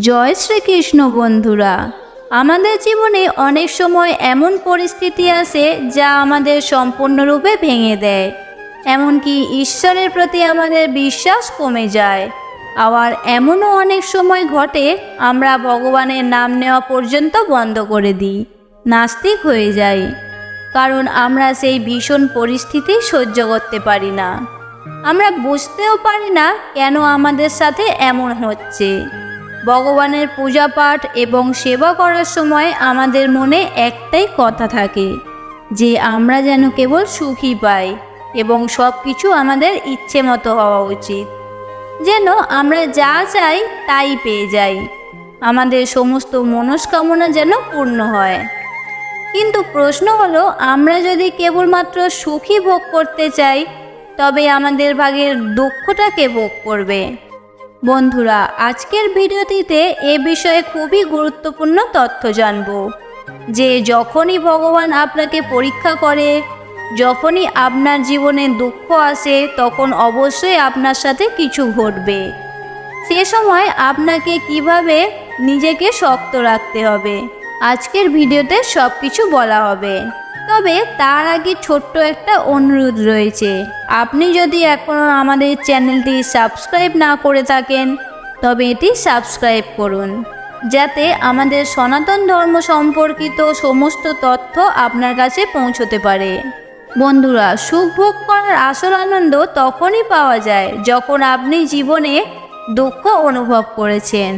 জয় শ্রীকৃষ্ণ বন্ধুরা। আমাদের জীবনে অনেক সময় এমন পরিস্থিতি আসে যা আমাদের সম্পূর্ণরূপে ভেঙে দেয়। এমনকি ঈশ্বরের প্রতি আমাদের বিশ্বাস কমে যায়। আবার এমনও অনেক সময় ঘটে আমরা ভগবানের নাম নেওয়া পর্যন্ত বন্ধ করে দিই, নাস্তিক হয়ে যাই। কারণ আমরা সেই ভীষণ পরিস্থিতি সহ্য করতে পারি না। আমরা বুঝতেও পারি না কেন আমাদের সাথে এমন হচ্ছে। ভগবানের পূজা পাঠ এবং সেবা করার সময় আমাদের মনে একটাই কথা থাকে, যে আমরা যেন কেবল সুখী পাই এবং সব কিছু আমাদের ইচ্ছে মতো হওয়া উচিত। যেন আমরা যা চাই তাই পেয়ে যাই। আমাদের সমস্ত মনস্কামনা যেন পূর্ণ হয়। কিন্তু প্রশ্ন হলো, আমরা যদি কেবলমাত্র সুখী ভোগ করতে চাই, তবে আমাদের ভাগের দুঃখটাকে ভোগ করবে? বন্ধুরা, আজকের ভিডিওটিতে এ বিষয়ে খুবই গুরুত্বপূর্ণ তথ্য জানব। যে যখনই ভগবান আপনাকে পরীক্ষা করে, যখনই আপনার জীবনে দুঃখ আসে, তখন অবশ্যই আপনার সাথে কিছু ঘটবে। সে সময় আপনাকে কীভাবে নিজেকে শক্ত রাখতে হবে, আজকের ভিডিওতে সব কিছু বলা হবে। তবে তার আগে ছোট্ট একটা অনুরোধ রয়েছে। আপনি যদি এখনও আমাদের চ্যানেলটি সাবস্ক্রাইব না করে থাকেন, তবে এটি সাবস্ক্রাইব করুন। যাতে আমাদের সনাতন ধর্ম সম্পর্কিত সমস্ত তথ্য আপনার কাছে পৌঁছতে পারে। বন্ধুরা, সুখ ভোগ করার আসল আনন্দ তখনই পাওয়া যায় যখন আপনি জীবনে দুঃখ অনুভব করেছেন।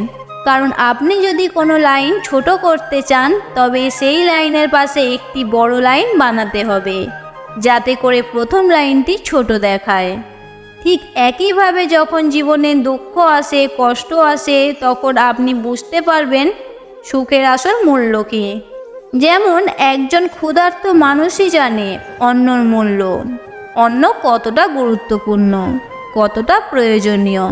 কারণ আপনি যদি কোনো লাইন ছোট করতে চান, তবে সেই লাইনের পাশে একটি বড় লাইন বানাতে হবে, যাতে করে প্রথম লাইনটি ছোট দেখায়। ঠিক একইভাবে যখন জীবনে দুঃখ আসে, কষ্ট আসে, তখন আপনি বুঝতে পারবেন সুখের আসল মূল্য কী। যেমন, একজন ক্ষুধার্ত মানুষই জানে অন্যর মূল্য অন্য কতটা গুরুত্বপূর্ণ, কতটা প্রয়োজনীয়।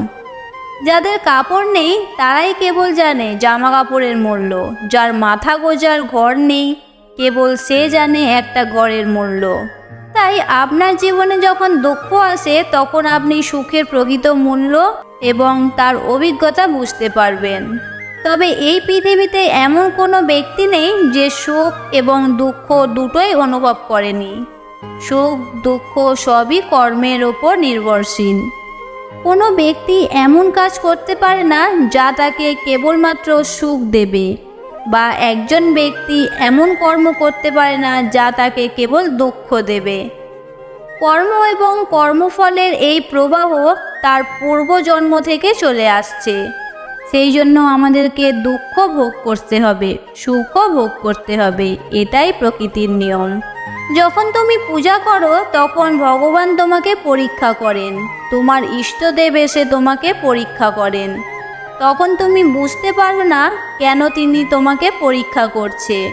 যাদের কাপড় নেই, তারাই কেবল জানে জামা কাপড়ের মূল্য। যার মাথা গোজার ঘর নেই, কেবল সে জানে একটা ঘরের মূল্য। তাই আপনার জীবনে যখন দুঃখ আসে, তখন আপনি সুখের প্রকৃত মূল্য এবং তার অভিজ্ঞতা বুঝতে পারবেন। তবে এই পৃথিবীতে এমন কোনো ব্যক্তি নেই যে সুখ এবং দুঃখ দুটোই অনুভব করেনি। সুখ, দুঃখ সবই কর্মের ওপর নির্ভরশীল। কোনো ব্যক্তি এমন কাজ করতে পারে না যা তাকে কেবলমাত্র সুখ দেবে বা একজন ব্যক্তি এমন কর্ম করতে পারে না যা তাকে কেবল দুঃখ দেবে। কর্ম এবং কর্মফলের এই প্রবাহ তার পূর্বজন্ম থেকে চলে আসছে। সেই জন্য আমাদেরকে দুঃখ ভোগ করতে হবে, সুখও ভোগ করতে হবে, এটাই প্রকৃতির নিয়ম। যখন তুমি পূজা করো, তখন ভগবান তোমাকে পরীক্ষা করেন। তোমার ইষ্টদেব এসে তোমাকে পরীক্ষা করেন। তখন তুমি বুঝতে পারো না কেন তিনি তোমাকে পরীক্ষা করছে।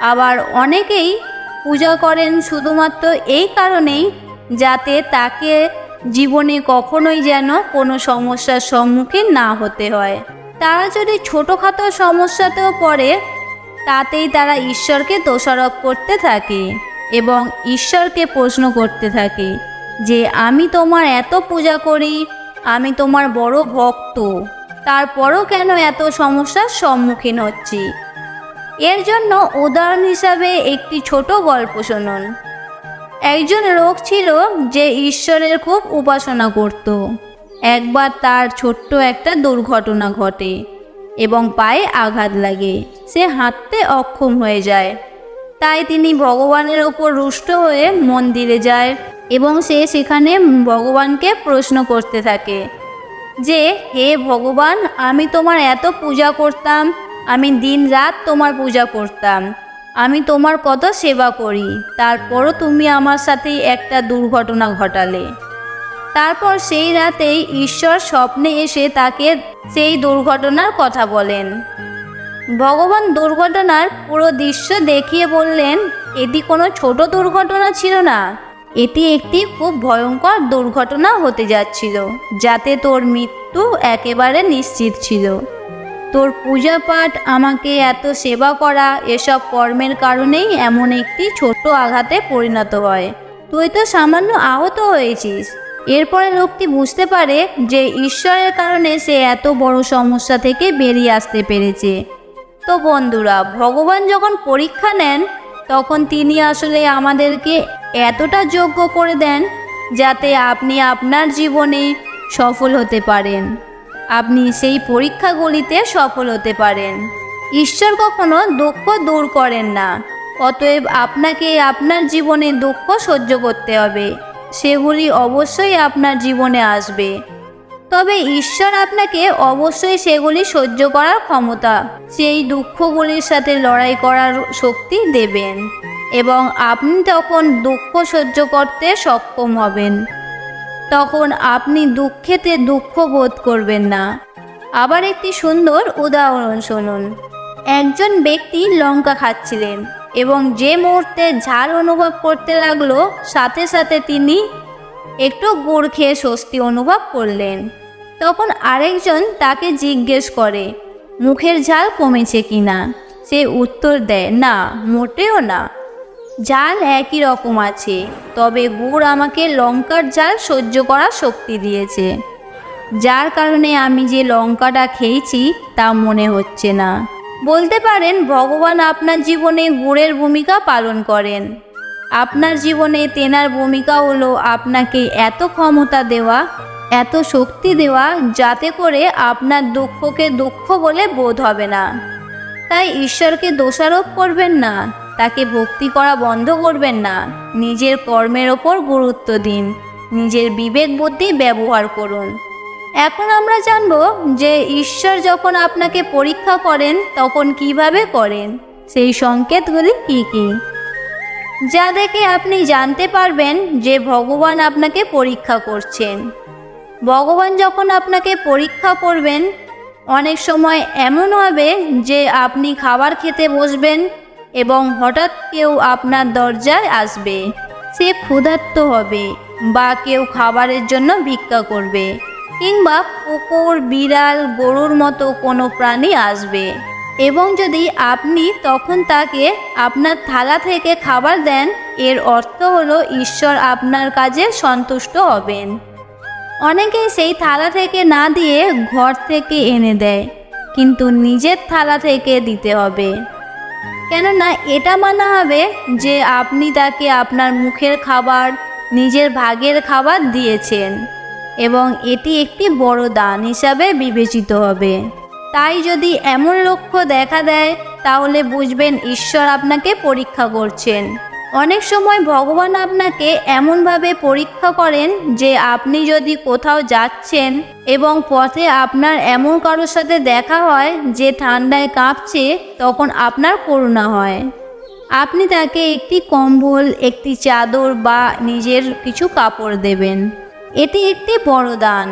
আবার অনেকেই পূজা করেন শুধুমাত্র এই কারণেই যাতে তাকে জীবনে কখনোই যেন কোনো সমস্যার সম্মুখীন না হতে হয়। তারা যদি ছোটোখাটো সমস্যাতেও পড়ে, তাতেই তারা ঈশ্বরকে দোষারোপ করতে থাকে। এবং ঈশ্বরকে প্রশ্ন করতে থাকে যে, আমি তোমার এত পূজা করি, আমি তোমার বড় ভক্ত, তারপরও কেন এত সমস্যার সম্মুখীন হচ্ছি? এর জন্য উদাহরণ হিসাবে একটি ছোট গল্প শুনুন। একজন লোক ছিল যে ঈশ্বরের খুব উপাসনা করত। একবার তার ছোট্ট একটা দুর্ঘটনা ঘটে এবং পায়ে আঘাত লাগে। সে হাঁটতে অক্ষম হয়ে যায়। তাই তিনি ভগবানের ওপর রুষ্ট হয়ে মন্দিরে যায় এবং সে সেখানে ভগবানকে প্রশ্ন করতে থাকে যে, হে ভগবান, আমি তোমার এত পূজা করতাম, আমি দিন রাত তোমার পূজা করতাম, আমি তোমার কত সেবা করি, তারপরও তুমি আমার সাথে একটা দুর্ঘটনা ঘটালে তারপর সেই রাতেই ঈশ্বর স্বপ্নে এসে তাকে সেই দুর্ঘটনার কথা বলেন। ভগবান দুর্ঘটনার পুরো দৃশ্য দেখিয়ে বললেন, এটি কোনো ছোট দুর্ঘটনা ছিল না। এটি একটি খুব ভয়ঙ্কর দুর্ঘটনা হতে যাচ্ছিল, যাতে তোর মৃত্যু একেবারে নিশ্চিত ছিল। তোর পূজা পাঠ, আমাকে এত সেবা করা, এসব কর্মের কারণেই এমন একটি ছোট্ট আঘাতে পরিণত হয়। তুই তো সামান্য আহত হয়েছিস। এরপরে লোকটি বুঝতে পারে যে ঈশ্বরের কারণে সে এত বড় সমস্যা থেকে বেরিয়ে আসতে পেরেছে। তো বন্ধুরা, ভগবান যখন পরীক্ষা নেন, তখন তিনি আসলে আমাদেরকে এতটা যোগ্য করে দেন যাতে আপনি আপনার জীবনে সফল হতে পারেন। আপনি সেই পরীক্ষাগুলিতে সফল হতে পারেন। ঈশ্বর কখনো দুঃখ দূর করেন না, অতএব আপনাকে আপনার জীবনে দুঃখ সহ্য করতে হবে। সেগুলি অবশ্যই আপনার জীবনে আসবে। তবে ঈশ্বর আপনাকে অবশ্যই সেগুলি সহ্য করার ক্ষমতা সেই দুঃখগুলির সাথে লড়াই করার শক্তি দেবেন। এবং আপনি তখন দুঃখ সহ্য করতে সক্ষম হবেন। তখন আপনি দুঃখেতে দুঃখ বোধ করবেন না। আবার একটি সুন্দর উদাহরণ শুনুন। একজন ব্যক্তি লঙ্কা খাচ্ছিলেন এবং যে মুহূর্তে ঝাল অনুভব করতে লাগল, সাথে সাথে তিনি একটু গুড় খেয়ে স্বস্তি অনুভব করলেন। তখন আরেকজন তাকে জিজ্ঞেস করে, মুখের ঝাল কমেছে কিনা সে উত্তর দেয়, না, মোটেও না। ঝাল একই রকম আছে, তবে গুড় আমাকে লঙ্কার ঝাল সহ্য করার শক্তি দিয়েছে। যার কারণে আমি যে লঙ্কাটা খেয়েছি, তা মনে হচ্ছে না। বলতে পারেন, ভগবান আপনার জীবনে গুড়ের ভূমিকা পালন করেন। আপনার জীবনে তেনার ভূমিকা হলো আপনাকে এত ক্ষমতা দেওয়া, এত শক্তি দেওয়া, যাতে করে আপনার দুঃখকে দুঃখ বলে বোধ হবে না। তাই ঈশ্বরকে দোষারোপ করবেন না, তাকে ভক্তি করা বন্ধ করবেন না। নিজের কর্মের ওপর গুরুত্ব দিন, নিজের বিবেক বুদ্ধি ব্যবহার করুন। এখন আমরা জানব যে ঈশ্বর যখন আপনাকে পরীক্ষা করেন, তখন কীভাবে করেন? সেই সংকেতগুলি কি কি? যা দেখে আপনি জানতে পারবেন যে ভগবান আপনাকে পরীক্ষা করছেন। ভগবান যখন আপনাকে পরীক্ষা করবেন, অনেক সময় এমন হবে যে আপনি খাবার খেতে বসবেন এবং হঠাৎ কেউ আপনার দরজায় আসবে। সে ক্ষুধার্ত হবে বা কেউ খাবারের জন্য ভিক্ষা করবে কিংবা কুকুর, বিড়াল, গরুর মতো কোনো প্রাণী আসবে। এবং যদি আপনি তখন তাকে আপনার থালা থেকে খাবার দেন, এর অর্থ হলো ঈশ্বর আপনার কাজে সন্তুষ্ট হবেন। অনেকেই সেই থালা থেকে না দিয়ে ঘর থেকে এনে দেয়, কিন্তু নিজের থালা থেকে দিতে হবে। কেননা এটা মানা হবে যে আপনি তাকে আপনার মুখের খাবার, নিজের ভাগের খাবার দিয়েছেন এবং এটি একটি বড় দান হিসাবে বিবেচিত হবে। তাই যদি এমন লক্ষ্য দেখা দেয়, তাহলে বুঝবেন ঈশ্বর আপনাকে পরীক্ষা করছেন। অনেক সময় ভগবান আপনাকে এমনভাবে পরীক্ষা করেন যে আপনি যদি কোথাও যাচ্ছেন এবং পথে আপনার এমন কারোর সাথে দেখা হয় যে ঠান্ডায় কাঁপছে, তখন আপনার করুণা হয়। আপনি তাকে একটি কম্বল, একটি চাদর বা নিজের কিছু কাপড় দেবেন। এটি একটি বড় দান।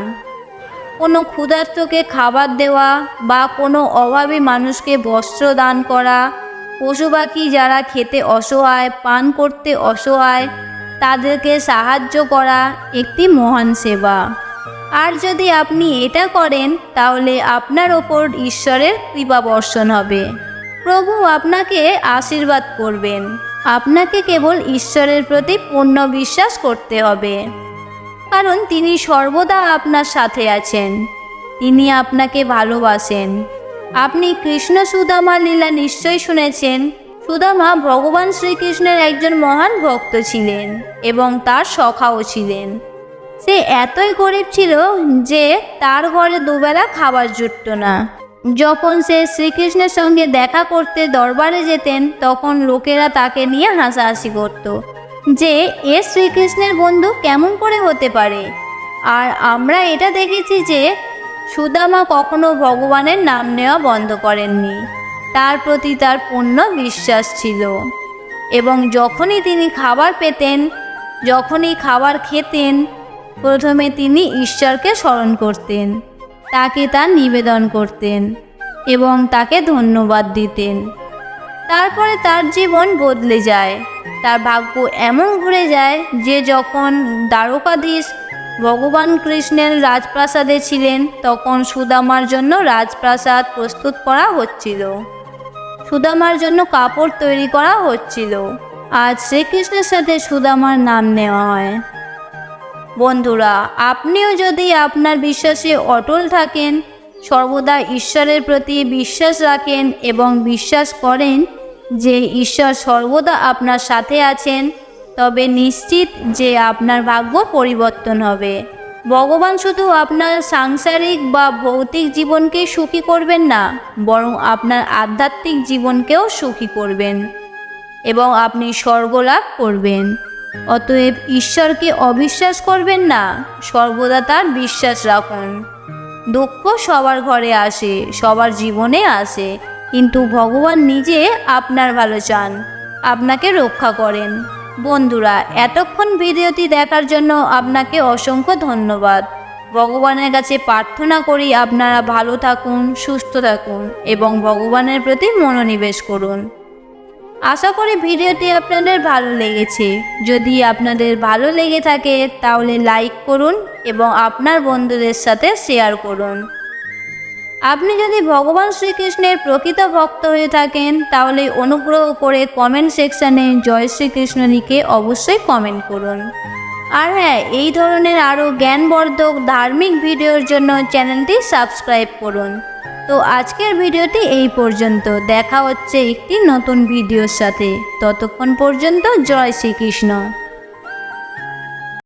কোনো ক্ষুধার্তকে খাবার দেওয়া বা কোনো অভাবী মানুষকে বস্ত্র দান করা পশু পাখি যারা খেতে অসহায়, পান করতে অসহায়, তাদেরকে সাহায্য করা একটি মহান সেবা। আর যদি আপনি এটা করেন, তাহলে আপনার ওপর ঈশ্বরের কৃপা বর্ষণ হবে। প্রভু আপনাকে আশীর্বাদ করবেন। আপনাকে কেবল ঈশ্বরের প্রতি পূর্ণ বিশ্বাস করতে হবে। কারণ তিনি সর্বদা আপনার সাথে আছেন। তিনি আপনাকে ভালোবাসেন। আপনি কৃষ্ণ সুদামা লীলা নিশ্চয়ই শুনেছেন। সুদামা ভগবান শ্রীকৃষ্ণের একজন মহান ভক্ত ছিলেন এবং তার সখাও ছিলেন। সে এতই গরিব ছিল যে তার ঘরে দুবেলা খাবার জুটত না। যখন সে শ্রীকৃষ্ণের সঙ্গে দেখা করতে দরবারে যেতেন, তখন লোকেরা তাকে নিয়ে হাসাহাসি করত। যে এ শ্রীকৃষ্ণের বন্ধু কেমন করে হতে পারে? আর আমরা এটা দেখেছি যে সুদামা কখনো ভগবানের নাম নেওয়া বন্ধ করেননি। তার প্রতি তার পূর্ণ বিশ্বাস ছিল। এবং যখনই তিনি খাবার পেতেন, যখনই খাবার খেতেন, প্রথমে তিনি ঈশ্বরকে স্মরণ করতেন, তাকে তার নিবেদন করতেন এবং তাকে ধন্যবাদ দিতেন। তারপরে তার জীবন বদলে যায়। তার ভাগ্য এমন ঘুরে যায় যে যখন দ্বারকাধীশ ভগবান কৃষ্ণের রাজপ্রাসাদে ছিলেন, তখন সুদামার জন্য রাজপ্রাসাদ প্রস্তুত করা হচ্ছিল। সুদামার জন্য কাপড় তৈরি করা হচ্ছিল। আজ শ্রীকৃষ্ণের সাথে সুদামার নাম নেওয়া হয়। বন্ধুরা, আপনিও যদি আপনার বিশ্বাসে অটল থাকেন, সর্বদা ঈশ্বরের প্রতি বিশ্বাস রাখেন এবং বিশ্বাস করেন যে ঈশ্বর সর্বদা আপনার সাথে আছেন, তবে নিশ্চিত যে আপনার ভাগ্য পরিবর্তন হবে। ভগবান শুধু আপনার সাংসারিক বা ভৌতিক জীবনকে সুখী করবেন না, বরং আপনার আধ্যাত্মিক জীবনকেও সুখী করবেন এবং আপনি স্বর্গ লাভ করবেন। অতএব ঈশ্বরকে অবিশ্বাস করবেন না, সর্বদা তার বিশ্বাস রাখুন। দুঃখ সবার ঘরে আসে, সবার জীবনে আসে কিন্তু ভগবান নিজে আপনার ভালো চান। আপনাকে রক্ষা করেন। বন্ধুরা, এতক্ষণ ভিডিওটি দেখার জন্য আপনাকে অসংখ্য ধন্যবাদ। ভগবানের কাছে প্রার্থনা করি আপনারা ভালো থাকুন, সুস্থ থাকুন এবং ভগবানের প্রতি মনোনিবেশ করুন। আশা করি ভিডিওটি আপনাদের ভালো লেগেছে। যদি আপনাদের ভালো লেগে থাকে তাহলে লাইক করুন এবং আপনার বন্ধুদের সাথে শেয়ার করুন। আপনি যদি ভগবান শ্রীকৃষ্ণের প্রকৃত ভক্ত হয়ে থাকেন, তাহলে অনুগ্রহ করে কমেন্ট সেকশানে জয় শ্রীকৃষ্ণ লিখে অবশ্যই কমেন্ট করুন। আর হ্যাঁ এই ধরনের আরও জ্ঞানবর্ধক ধার্মিক ভিডিওর জন্য চ্যানেলটি সাবস্ক্রাইব করুন। তো আজকের ভিডিওটি এই পর্যন্ত। দেখা হচ্ছে একটি নতুন ভিডিওর সাথে। ততক্ষণ পর্যন্ত জয় শ্রীকৃষ্ণ।